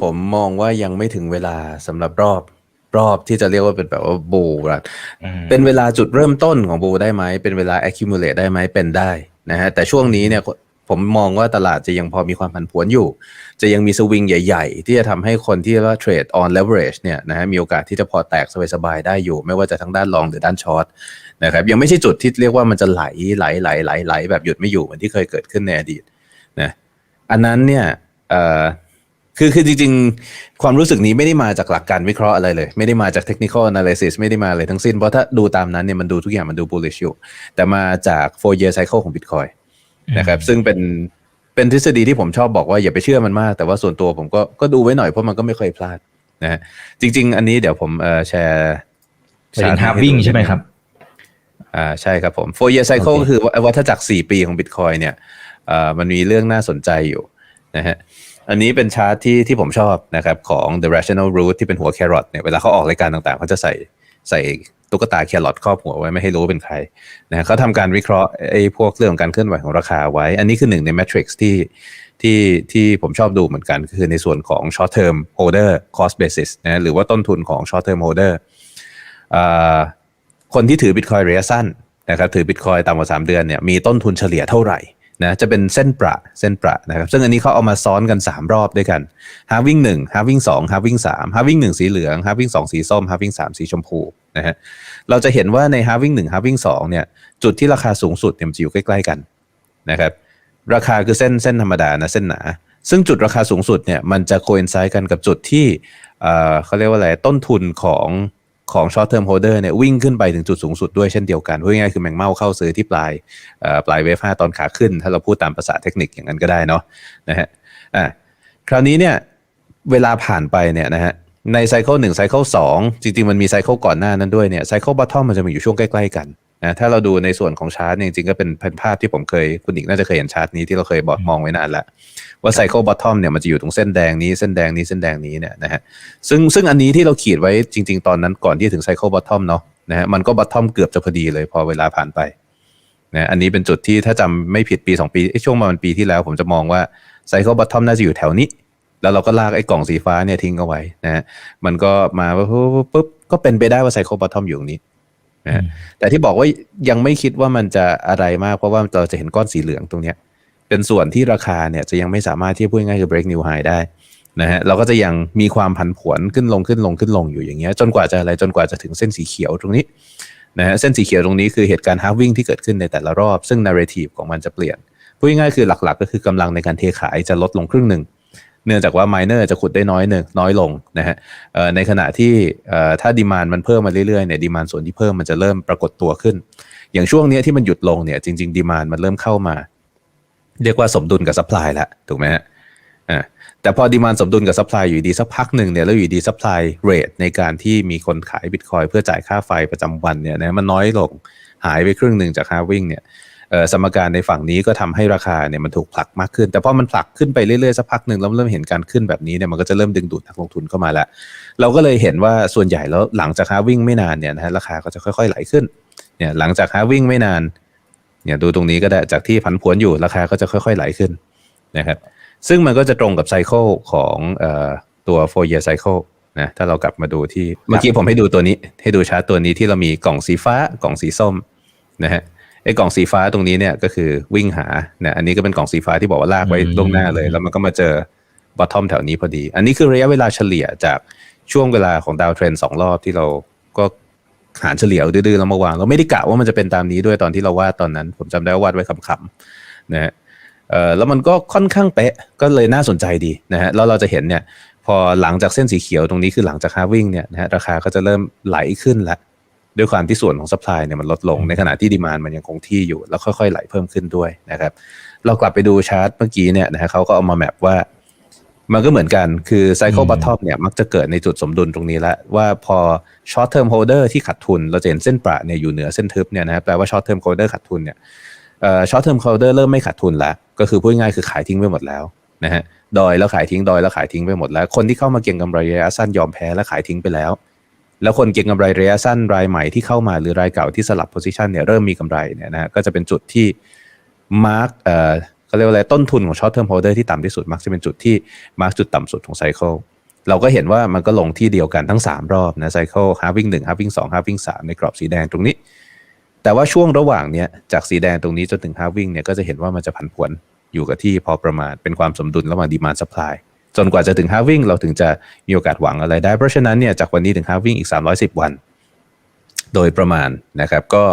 ผมมองว่ายังไม่ถึงเวลาสำหรับรอบรอบที่จะเรียกว่าเป็นแบบว่าบูรันอืมเป็นเวลาจุดเริ่มต้นของบูได้ไหม เป็นเวลา accumulate ได้ไหมเป็นได้นะฮะแต่ช่วงนี้เนี่ยผมมองว่าตลาดจะยังพอมีความผันผวนอยู่ จะยังมีสวิงใหญ่ ๆ ที่จะทำให้คนที่ว่าเทรด on leverage เนี่ยนะฮะมีโอกาสที่จะพอแตกสบายๆได้อยู่ ไม่ว่าจะทั้งด้านลองหรือด้านช็อตนะครับยังไม่ใช่จุดที่เรียกว่ามันจะไหลไหลไหลไหลไหลแบบหยุดไม่อยู่เหมือนที่เคยเกิดขึ้นในอดีตนะอันนั้นเนี่ยเอ่อ คือคือจริง ๆ ความรู้สึกนี้ไม่ได้มาจากหลักการวิเคราะห์อะไรเลย ไม่ได้มาจาก technical analysis ไม่ได้มาเลยทั้งสิ้น เพราะถ้าดูตามนั้นเนี่ยมันดูทุกอย่างมันดู bullish อยู่แต่มาจาก four year cycle ของ Bitcoin นะครับ ซึ่งเป็นเป็นทฤษฎีที่ผมชอบบอกว่าอย่าไปเชื่อมันมาก แต่ว่าส่วนตัวผมก็ก็ดูไว้หน่อยเพราะมันก็ไม่เคยพลาดนะฮะจริง ๆ อันนี้เดี๋ยวผมเอ่อแชร์ไปถึงฮาร์วิ่งใช่ไหมครับอ่าใช่ครับผม four year cycle โอเคก็คือว่าวัฏจักรสี่ปีของ Bitcoin เนี่ยเอ่อมันมีเรื่องน่าสนใจอยู่นะฮะ อันนี้เป็นชาร์ตที่ที่ผมชอบนะครับของ The Rational Root ที่เป็นหัวแครอทเนี่ยเวลาเขาออกรายการต่างๆเขาจะใส่ใส่ตุ๊กตาแครอทครอบหัวไว้ไม่ให้รู้ว่าเป็นใครนะฮะเขาทำการวิเคราะห์ไอ้พวกเรื่องของการเคลื่อนไหวของราคาไว้ อันนี้คือหนึ่งใน metrics ที่ที่ที่ผมชอบดูเหมือนกัน คือในส่วนของ short term holder cost basis นะหรือว่าต้นทุนของ short term holder อ่าคนที่ถือ Bitcoin ระยะสั้นนะครับถือ Bitcoin ต่ำกว่า 3 เดือนเนี่ยมีต้นทุนเฉลี่ยเท่าไหร่ นะจะเป็นเส้นประเส้นประนะครับซึ่งอันนี้เขาเอามาซ้อนกัน 3 รอบด้วยกัน halving 1 halving 2 halving 3 halving 1สีเหลือง halving 2สีส้ม halving 3สีชมพูนะฮะเราจะเห็นว่าใน halving 1 halving 2เนี่ยจุดที่ราคาสูงสุดเนี่ยมันจะอยู่ใกล้ๆกันนะครับราคาคือเส้นเส้นธรรมดานะเส้นหนา ซึ่งจุดราคาสูงสุดเนี่ยมันจะโค i n ไซ d ์กันกับจุดที่เอ่อเขาเรียกว่าอะไรต้นทุนของ ของ short term holder เนี่ยวิ่งขึ้นไปถึงจุดสูงสุดด้วยเช่นเดียวกันพูดง่ายๆคือแมงเม่าเข้าซื้อที่ปลายปลายเวฟ้าตอนขาขึ้น ถ้าเราพูดตามภาษาเทคนิคอย่างนั้นก็ได้เนาะนะฮะอะคราวนี้เนี่ยเวลาผ่านไปเนี่ยนะฮะในไซเคิลหนึ่งไซเคิลสองจริงๆ มันมีไซเคิลก่อนหน้านั้นด้วยเนี่ยไซเคิลบัตทอมมันจะมีอยู่ช่วงใกล้ ๆ กัน นะถ้าเราดูในส่วนของชาร์ตเนี่ยจริงๆก็เป็นเป็นภาพที่ผมเคยคุณหญิงน่าจะเคยเห็นชาร์ตนี้ที่เราเคยบอกมองไว้นานแล้วว่าไซเคิลบอททอมเนี่ยมันจะอยู่ตรงเส้นแดงนี้เส้นแดงนี้เส้นแดงนี้เนี่ยนะฮะซึ่งซึ่งอันนี้ที่เราขีดไว้จริง ๆ ตอนนั้นก่อนที่จะถึงไซเคิลบอททอมเนาะนะฮะมันก็บอททอมเกือบจะพอดีเลยพอเวลาผ่านไปนะอันนี้เป็นจุดที่ถ้าจำไม่ผิดปี 2 ปีเอ้ยช่วงประมาณปีที่แล้ว ผมจะมองว่าไซเคิลบอททอมน่าจะอยู่แถวนี้ แล้วเราก็ลากไอ้กล่องสีฟ้าเนี่ยทิ้งเอาไว้นะฮะมันก็มาปุ๊บปุ๊บก็เป็นไปได้ว่าไซเคิลบอททอมอยู่ตรงนี้ นะฮะแต่ที่บอกว่ายังไม่คิดว่ามันจะอะไรมากเพราะว่าเราจะเห็นก้อนสีเหลืองตรงเนี้ย เป็นส่วนที่ราคาเนี่ยจะยังไม่สามารถที่จะพูดง่ายๆคือ break new high ได้นะฮะเราก็จะยังมีความผันผวนขึ้นลงขึ้นลงขึ้นลงอยู่อย่างเงี้ยจนกว่าจะอะไรจนกว่าจะถึงเส้นสีเขียวตรงนี้นะฮะเส้นสีเขียวตรงนี้คือเหตุการณ์ halving ที่เกิดขึ้นในแต่ละรอบ ซึ่ง narrative ของมันจะเปลี่ยนพูดง่ายๆคือหลักๆ ก็คือกำลังในการเทขายจะลดลงครึ่งหนึ่ง เนื่องจากว่า miner จะขุดได้น้อยหนึ่งน้อยลงนะฮะในขณะที่ถ้าดีมานมันเพิ่มมาเรื่อยๆเนี่ยดีมานส่วนที่เพิ่มมันจะเริ่มปรากฏตัวขึ้น อย่างช่วงนี้ที่มันหยุดลงเนี่ยจริงๆดีมานมันเริ่มเข้ามา เรียกว่าสมดุลกับซัพพลายแล้วถูกไหมฮะอ่าแต่พอดีมานสมดุลกับซัพพลายอยู่ดีสักพักหนึ่งเนี่ยแล้วอยู่ดีซัพพลายเรทในการที่มีคนขายบิตคอยเพื่อจ่ายค่าไฟประจำวันเนี่ยนะมันน้อยลงหายไปครึ่งหนึ่งจากฮาวิ่งเนี่ย สมการในฝั่งนี้ก็ทำให้ราคาเนี่ยมันถูกผลักมากขึ้น แต่พอมันผลักขึ้นไปเรื่อยๆสักพักหนึ่งแล้วเริ่มเห็นการขึ้นแบบนี้เนี่ยมันก็จะเริ่มดึงดูดนักลงทุนเข้ามาแล้วเราก็เลยเห็นว่าส่วนใหญ่แล้วหลังจากฮาวิ่งไม่นานเนี่ยนะฮะราคาก็จะค่อยๆไหลขึ้นเนี่ยหลังจากฮาวิ่งไม่นานเนี่ยดูตรงนี้ก็ได้จากที่ผันผวนอยู่ราคาก็จะค่อยๆไหลขึ้นนะครับซึ่งมันก็จะตรงกับไซเคิลของเอ่อตัว four year cycle นะถ้าเรากลับมาดูที่เมื่อกี้ผมให้ดูตัวนี้ ให้ดูชาร์ตตัวนี้ที่เรามีกล่องสีฟ้ากล่องสีส้มนะฮะ ไอ้กล่องสีฟ้าตรงนี้เนี่ยก็คือวิ่งหาเนะอันนี้ก็เป็นกล่องสีฟ้าที่บอกว่าลากไว้ล่วงหน้าเลย แล้วมันก็มาเจอบอททอมแถวนี้พอดี อันนี้คือระยะเวลาเฉลี่ยจากช่วงเวลาของดาวเทรนสองรอบที่เราก็หารเฉลี่ยดื้อๆแล้วมาวางเราไม่ได้กะว่ามันจะเป็นตามนี้ด้วยตอนที่เราวาดตอนนั้น ผมจำได้ว่าวาดไว้ขำๆนะฮะเออแล้วมันก็ค่อนข้างเป๊ะก็เลยน่าสนใจดีนะฮะแล้วเราจะเห็นเนี่ย พอหลังจากเส้นสีเขียวตรงนี้คือหลังจากฮาวิ่งเนี่ยนะฮะราคาก็จะเริ่มไหลขึ้นแล้ว ด้วยความที่ส่วนของ supply เนี่ยมันลดลงในขณะที่ดีมานมันยังคงที่อยู่ แล้วค่อยๆไหลเพิ่มขึ้นด้วยนะครับ เรากลับไปดูชาร์ตเมื่อกี้เนี่ยนะฮะเขาก็เอามาแมปว่ามันก็เหมือนกันคือ cycle อืม bottom เนี่ยมักจะเกิดในจุดสมดุลตรงนี้แล้วว่าพอ short term holder ที่ขาดทุน เราจะเห็นเส้นประเนี่ยอยู่เหนือเส้นทึบเนี่ยนะแปลว่า short term holder ขาดทุนเนี่ยเอ่อ short term holder เริ่มไม่ขาดทุนแล้ว ก็คือพูดง่ายๆคือขายทิ้งไปหมดแล้วนะฮะดอยแล้วขายทิ้งดอยแล้วขายทิ้งไปหมดแล้ว คนที่เข้ามาเก็งกำไรระยะสั้นยอมแพ้และขายทิ้งไปแล้ว แล้วคนเก็งกำไรระยะสั้นรายใหม่ที่เข้ามาหรือรายเก่าที่สลับโพซิชันเนี่ยเริ่มมีกำไรเนี่ยนะฮะก็จะเป็นจุดที่มาร์กเอ่อเขาเรียกว่าอะไรต้นทุนของ short term holder ที่ต่ำที่สุดมักจะเป็นจุดที่มาร์กจุดต่ำสุดของไซเคิลเราก็เห็นว่ามันก็ลงที่เดียวกันทั้ง 3 รอบนะไซเคิล halving 1 halving 2 halving 3ในกรอบสีแดงตรงนี้ แต่ว่าช่วงระหว่างเนี้ยจากสีแดงตรงนี้จนถึง halving เนี่ยก็จะเห็นว่ามันจะผันผวนอยู่กับที่พอประมาณเป็นความสมดุลระหว่าง demand supply จนกว่าจะถึง halving เราถึงจะมีโอกาสหวังอะไรได้ เพราะฉะนั้นเนี่ยจากวันนี้ถึง halving อีก 310 วัน โดยประมาณนะครับ ก็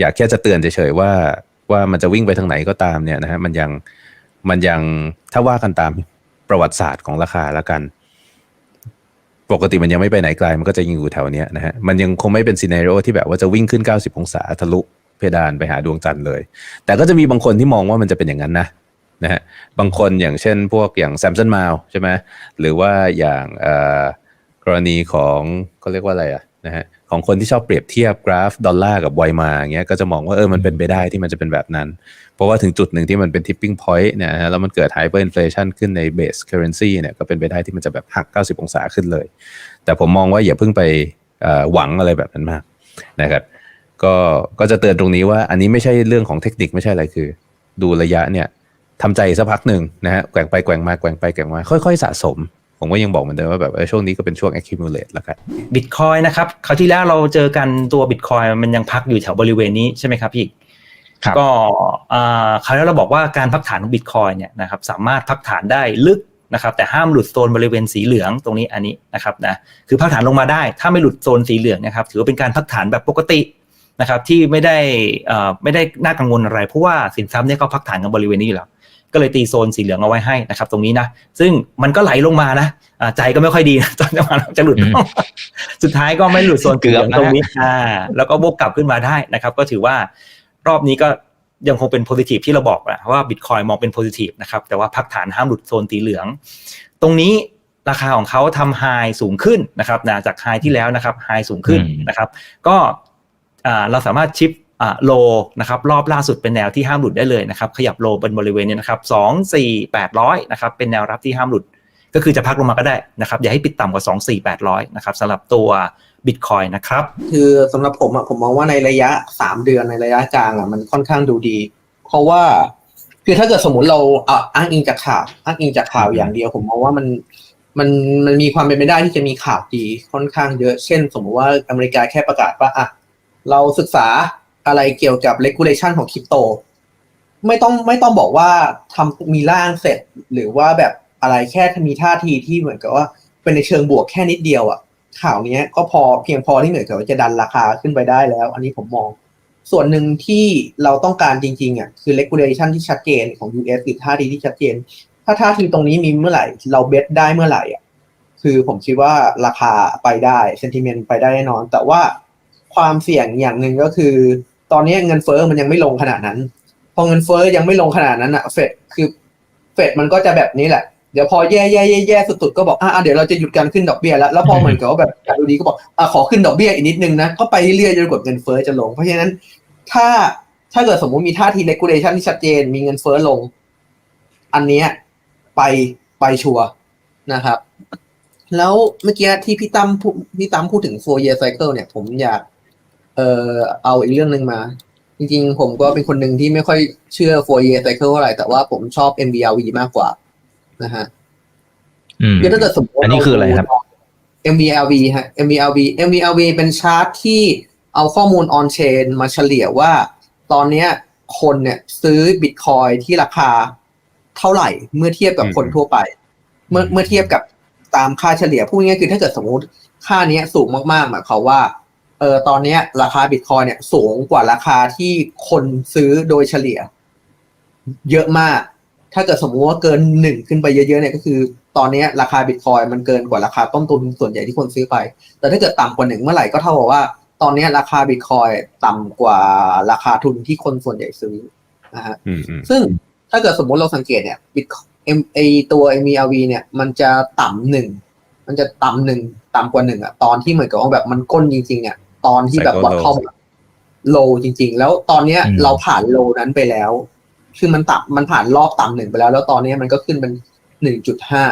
อยากแค่จะเตือนเฉยๆว่าว่ามันจะวิ่งไปทางไหนก็ตามเนี่ยนะฮะมันยังมันยังถ้าว่ากันตามประวัติศาสตร์ของราคาล้วกัน ปกติมันยังไม่ไปไหนไกลมันก็จะยังอยู่แถวเนี้ยนะฮะมันยังคงไม่เป็นซีเนโรที่แบบว่าจะวิ่งขึ้น 90 องศาทะลุเพดานไปหาดวงจันทร์เลย แต่ก็จะมีบางคนที่มองว่ามันจะเป็นอย่างนั้นนะ นะฮะบางคนอย่างเช่นพวกอย่างแซมสันมาใช่ไหมหรือว่าอย่างกรณีของเขาเรียกว่าอะไรอะนะฮะของคนที่ชอบเปรียบเทียบกราฟดอลลาร์กับไวมาเงี้ยก็จะมองว่าเออมันเป็นไปได้ที่มันจะเป็นแบบนั้น เพราะว่าถึงจุดหนึ่งที่มันเป็น tipping point เนี่ยนะฮะแล้วมันเกิด hyperinflation ขึ้นใน base currency เนี่ยก็เป็นไปได้ที่มันจะแบบหัก 90 องศาขึ้นเลย แต่ผมมองว่าอย่าเพิ่งไปหวังอะไรแบบนั้นมากนะครับก็ก็จะเตือนตรงนี้ว่าอันนี้ไม่ใช่เรื่องของเทคนิคไม่ใช่อะไรคือ ดูระยะเนี่ย ทำใจสักพักหนึ่งนะฮะแกว่งไปแกว่งมาแกว่งไปแกว่งมาค่อยๆสะสม ผมก็ยังบอกเหมือนเดิมว่าแบบเออช่วงนี้ก็เป็นช่วง accumulate แล้วกันบิตคอยนะครับคราวที่แล้วเราเจอกันตัวบิตคอยมันยังพักอยู่แถวบริเวณนี้ใช่ไหมครับพี่ครับก็อ่าคราวแล้วเราบอกว่าการพักฐานของบิตคอยเนี่ยนะครับสามารถพักฐานได้ลึกนะครับแต่ห้ามหลุดโซนบริเวณสีเหลืองตรงนี้อันนี้นะครับนะคือพักฐานลงมาได้ ถ้าไม่หลุดโซนสีเหลืองนะครับถือว่าเป็นการพักฐานแบบปกตินะครับที่ไม่ได้เอ่อไม่ได้น่ากังวลอะไร เพราะว่าสินทรัพย์เนี่ยก็พักฐานกันบริเวณนี้อยู่แล้ว ก็เลยตีโซนสีเหลืองเอาไว้ให้นะครับ ตรงนี้นะ ซึ่งมันก็ไหลลงมานะอ่าใจก็ไม่ค่อยดีนะตอนจะมาจะหลุดอืมสุดท้ายก็ไม่หลุดโซนสีเหลืองเกือบนะตรงนี้อ่าแล้วก็วกกลับขึ้นมาได้นะครับ ก็ถือว่ารอบนี้ก็ยังคงเป็น positive ที่เราบอกอะว่า Bitcoin มองเป็น positive นะครับแต่ว่าพักฐานห้ามหลุดโซนสีเหลือง ตรงนี้ราคาของเขาทำไฮสูงขึ้นนะครับนะจากไฮที่แล้วนะครับไฮสูงขึ้นอืมนะครับ ก็อ่าเราสามารถชิปอ่า โลนะครับรอบล่าสุดเป็นแนวที่ห้ามหลุดได้เลยนะครับขยับโลบนบริเวณนี้นะครับสองสี่แปดร้อยนะครับเป็นแนวรับที่ห้ามหลุด ก็คือจะพักลงมาก็ได้นะครับอย่าให้ปิดต่ำกว่า 2 4 8 0 0นะครับสำหรับตัว Bitcoin นะครับคือสำหรับผมอะผมมองว่าในระยะสามเดือนในระยะกลางอะมันค่อนข้างดูดี เพราะว่าคือถ้าเกิดสมมติเราอะอ้างอิงจากข่าวอ้างอิงจากข่าวอย่างเดียว ผมมองว่ามันมันมันมีความเป็นไปได้ที่จะมีข่าวดีค่อนข้างเยอะ เช่น สมมติว่าอเมริกาแค่ประกาศว่าอะเราศึกษา อะไรเกี่ยวกับ regulation ของคริปโต ไม่ต้องไม่ต้องบอกว่าทำมีร่างเสร็จ หรือว่าแบบอะไรแค่มีท่าทีที่เหมือนกับว่า เป็นในเชิงบวกแค่นิดเดียวอะ ข่าวนี้ก็พอเพียงพอที่เหมือนกับว่าจะดันราคาขึ้นไปได้แล้ว อันนี้ผมมอง ส่วนหนึ่งที่เราต้องการจริงๆอะคือ regulation ที่ชัดเจนของ US หรือท่าทีที่ชัดเจน ถ้าท่าทีตรงนี้มีเมื่อไหร่ เราเบสได้เมื่อไหร่อะคือผมคิดว่าราคาไปได้ sentiment ไปได้แน่นอน แต่ว่าความเสี่ยงอย่างหนึ่งก็คือ ตอนนี้เงินเฟ้อมันยังไม่ลงขนาดนั้น พอเงินเฟ้อยังไม่ลงขนาดนั้นอะเฟดคือเฟดมันก็จะแบบนี้แหละเดี๋ยวพอแย่แย่แย่แย่สุดๆก็บอกอะอะเดี๋ยวเราจะหยุดการขึ้นดอกเบี้ยแล้วแล้วพอเหมือนกับว่าแบบการดูดีก็บอกอะขอขึ้นดอกเบี้ยอีกนิดนึงนะก็ไปเรื่อยจนกว่าเงินเฟ้อจะลง เพราะฉะนั้นถ้าถ้าเกิดสมมุติมีท่าที regulation ที่ชัดเจน มีเงินเฟ้อลง อันเนี้ยไปไปชัวนะครับ แล้วเมื่อกี้ที่พี่ตั้มพี่ตั้มพูดถึง four year cycle เนี่ย ผมอยาก อ่อเอาอีกเรื่องหนึ่งมา จริงๆ ผมก็เป็นคนหนึ่งที่ไม่ค่อยเชื่อ four year cycle เท่าไหร่ แต่ว่าผมชอบ MVRV มากกว่า นะฮะอืมคือถ้าเกิดสมมติว่าอันนี้คืออะไรครับ MVLV ฮะ MVLV MVLV เป็นชาร์ตที่เอาข้อมูล on chain มาเฉลี่ยว่า ตอนเนี้ยคนเนี่ยซื้อบิตคอยที่ราคาเท่าไหร่ เมื่อเทียบกับคนทั่วไป เมื่อเมื่อเทียบกับตามค่าเฉลี่ยพูดง่ายๆคือถ้าเกิดสมมติค่าเนี้ยสูงมากๆหมายความว่า เออตอนเนี้ยราคาบิตคอยเนี่ยสูงกว่าราคาที่คนซื้อโดยเฉลี่ย เยอะมาก ถ้าเกิดสมมุติว่าเกินหนึ่งขึ้นไปเยอะๆเนี่ยก็คือ ตอนเนี้ยราคาบิตคอยมันเกินกว่าราคาต้นทุนส่วนใหญ่ที่คนซื้อไป แต่ถ้าเกิดต่ำกว่าหนึ่งเมื่อไหร่ก็เท่ากับว่า ตอนเนี้ยราคาบิตคอยต่ำกว่าราคาทุนที่คนส่วนใหญ่ซื้อนะฮะอืมอืมซึ่งถ้าเกิดสมมุติเราสังเกตเนี่ยบิตเอ็มไอตัว MVRV เนี่ยมันจะต่ำหนึ่งมันจะต่ำหนึ่งต่ำกว่าหนึ่งอะตอนที่เหมือนกับว่าแบบมันก้นจริงๆเนี่ย ตอนที่แบบ Cycle วัด low เข้าโลจริง ๆ แล้วตอนเนี้ยอืมเราผ่านโลนั้นไปแล้ว คือมันต่ำมันผ่านรอบต่ำหนึ่งไปแล้ว แล้วตอนเนี้ยมันก็ขึ้นเป็นหนึ่งจุดห้า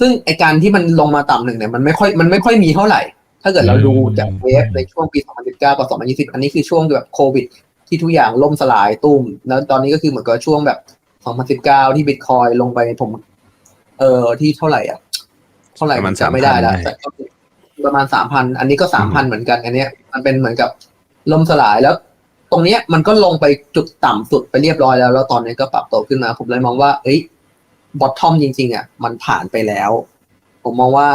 ซึ่งไอการที่มันลงมาต่ำหนึ่งเนี่ยมันไม่ค่อยมันไม่ค่อยมีเท่าไหร่ ถ้าเกิดเราดูจากเวฟในช่วงปี2019กับ2020 อันนี้คือช่วงแบบโควิด ที่ทุกอย่างล่มสลายตุ้ม แล้วตอนนี้ก็คือเหมือนกับช่วงแบบ 2019 ที่บิตคอยลงไปผม เออที่เท่าไหร่อะ เท่าไหร่ประมาณจำไม่ได้แล้ว3,000แต่ก็ ประมาณสามพันอันนี้ก็สามพันเหมือนกันอันเนี้ย มันเป็นเหมือนกับล่มสลายแล้ว ตรงเนี้ยมันก็ลงไปจุดต่ำสุดไปเรียบร้อยแล้ว แล้วตอนนี้ก็ปรับตัวขึ้นมา ผมเลยมองว่า เอ้ยบอททอมจริง ๆ อะ มันผ่านไปแล้ว ผมมองว่า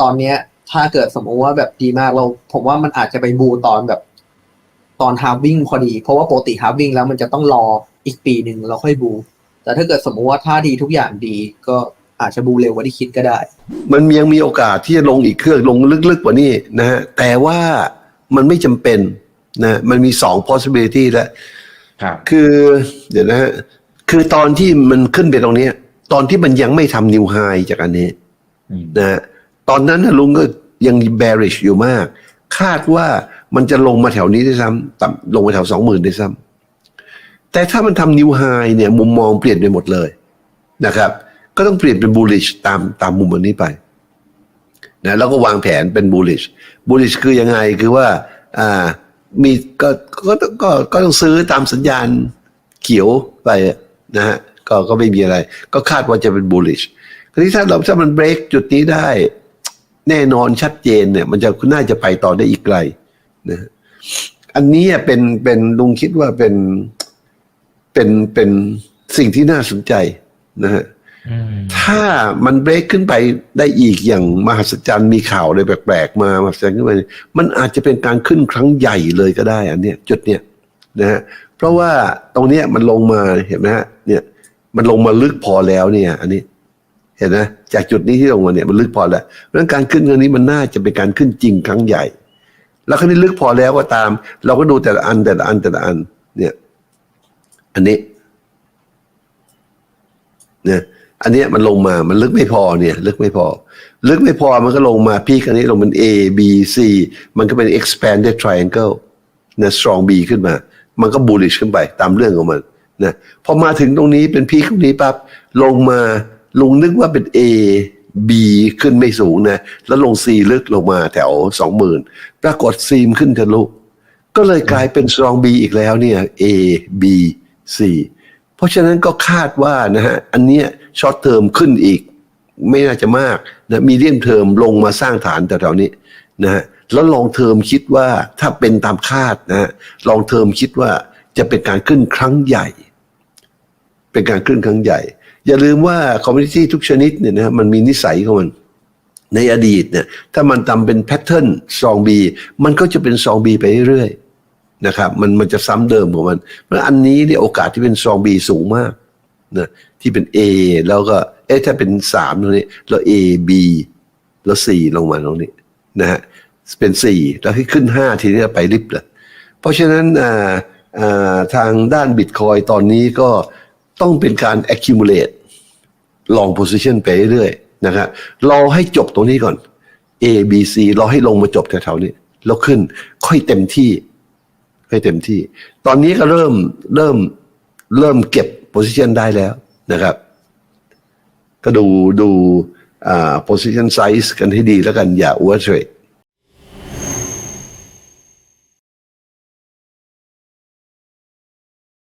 ตอนเนี้ย ถ้าเกิดสมมติว่าแบบดีมากเรา ผมว่ามันอาจจะไปบูตอนแบบตอนฮาร์วิ่งพอดี เพราะว่าปกติฮาร์วิ่งแล้วมันจะต้องรออีกปีหนึ่งแล้วค่อยบู แต่ถ้าเกิดสมมุติว่าท่าดีทุกอย่างดีก็ อาจจะบูเร็วกว่าที่คิดก็ได้ มันยังมีโอกาสที่จะลงอีกเครื่องลงลึกๆกว่านี้นะฮะแต่ว่ามันไม่จำเป็นนะมันมีสอง possibility แล้วครับคือเดี๋ยวนะฮะคือตอนที่มันขึ้นไปตรงเนี้ยตอนที่มันยังไม่ทำนิวไฮจากอันนี้อืมนะฮะตอนนั้นนะลุงก็ยัง bearish อยู่มาก คาดว่ามันจะลงมาแถวนี้ด้วยซ้ำต่ำลงมาแถวสองหมื่นด้วยซ้ำแต่ถ้ามันทำนิวไฮเนี่ยมุมมองเปลี่ยนไปหมดเลยนะครับ ก็ต้องเปลี่ยนเป็น bullish ตามตามมุมอันนี้ไปนะแล้วก็วางแผนเป็น bullish bullish คือยังไงคือว่าอ่ามีก็ก็ก็ก็ต้องซื้อตามสัญญาณเขียวไปนะฮะก็ก็ไม่มีอะไร ก็คาดว่าจะเป็น bullish คราวนี้ถ้าเราถ้ามัน break จุดนี้ได้ แน่นอนชัดเจนเนี่ย มันจะน่าจะไปต่อได้อีกไกลนะฮะอันนี้เป็นเป็นลุงคิดว่าเป็นเป็นเป็นสิ่งที่น่าสนใจนะฮะ ถ้ามันเบรกขึ้นไปได้อีกอย่างมหัศจรรย์มีข่าวอะไรแปลกๆมามหัศจรรย์ขึ้นไป มันอาจจะเป็นการขึ้นครั้งใหญ่เลยก็ได้ อันเนี้ยจุดเนี้ยนะฮะเพราะว่าตรงเนี้ยมันลงมาเห็นไหมฮะเนี่ย มันลงมาลึกพอแล้วเนี่ย อันนี้ เห็นไหมจากจุดนี้ที่ลงมาเนี่ยมันลึกพอแล้วเพราะฉะนั้นการขึ้นครั้งนี้มันน่าจะเป็นการขึ้นจริงครั้งใหญ่ แล้วครั้งนี้ลึกพอแล้วก็ตาม เราก็ดูแต่ละอันแต่ละอันแต่ละอัน เนี่ย อันนี้เนี่ย อันเนี้ยมันลงมา มันลึกไม่พอเนี่ย ลึกไม่พอ ลึกไม่พอมันก็ลงมาพีคอันนี้ลงเป็น A B C มันก็เป็น expanded triangle นะ strong B ขึ้นมา มันก็ bullish ขึ้นไปตามเรื่องของมันนะพอมาถึงตรงนี้เป็นพีคตรงนี้ปั๊บลงมาลงนึกว่าเป็น A B ขึ้นไม่สูงนะ แล้วลง C ลึกลงมาแถวสองหมื่นปรากฏ C มขึ้นทะลุก็เลยกลายเป็น strong B อีกแล้วเนี่ย A B C เพราะฉะนั้นก็คาดว่านะฮะอันเนี้ยช็อตเทอมขึ้นอีก ไม่น่าจะมากนะมีเดียมเทอมลงมาสร้างฐานแถวๆนี้นะฮะแล้วลองเทอมคิดว่าถ้าเป็นตามคาดนะฮะลองเทอมคิดว่าจะเป็นการขึ้นครั้งใหญ่ เป็นการขึ้นครั้งใหญ่ อย่าลืมว่าคอมมิชชั่นทุกชนิดเนี่ยนะฮะมันมีนิสัยของมัน ในอดีตเนี่ยถ้ามันทำเป็นแพทเทิร์นซองบีมันก็จะเป็นซองบีไปเรื่อยๆ นะครับมันมันจะซ้ำเดิมของมันเพราะอันนี้เนี่ยโอกาสที่เป็นซองบีสูงมากนะที่เป็น A แล้วก็เอ๊ะถ้าเป็นสามตรงนี้แล้ว A B แล้วสี่ลงมาตรงนี้นะฮะเป็นสี่แล้วขึ้นห้าทีนี้ไปริบเลยเพราะฉะนั้นอ่าอ่าทางด้านบิตคอยตอนนี้ก็ต้องเป็นการ accumulate long position ไปเรื่อยๆนะครับรอให้จบตรงนี้ก่อน A B C รอให้ลงมาจบแถวๆนี้แล้วขึ้นค่อยเต็มที่ ให้เต็มที่ ตอนนี้ก็เริ่มเริ่มเริ่มเก็บ position ได้แล้วนะครับ ก็ดูดูอ่า position size กันให้ดีแล้วกันอย่า overtrade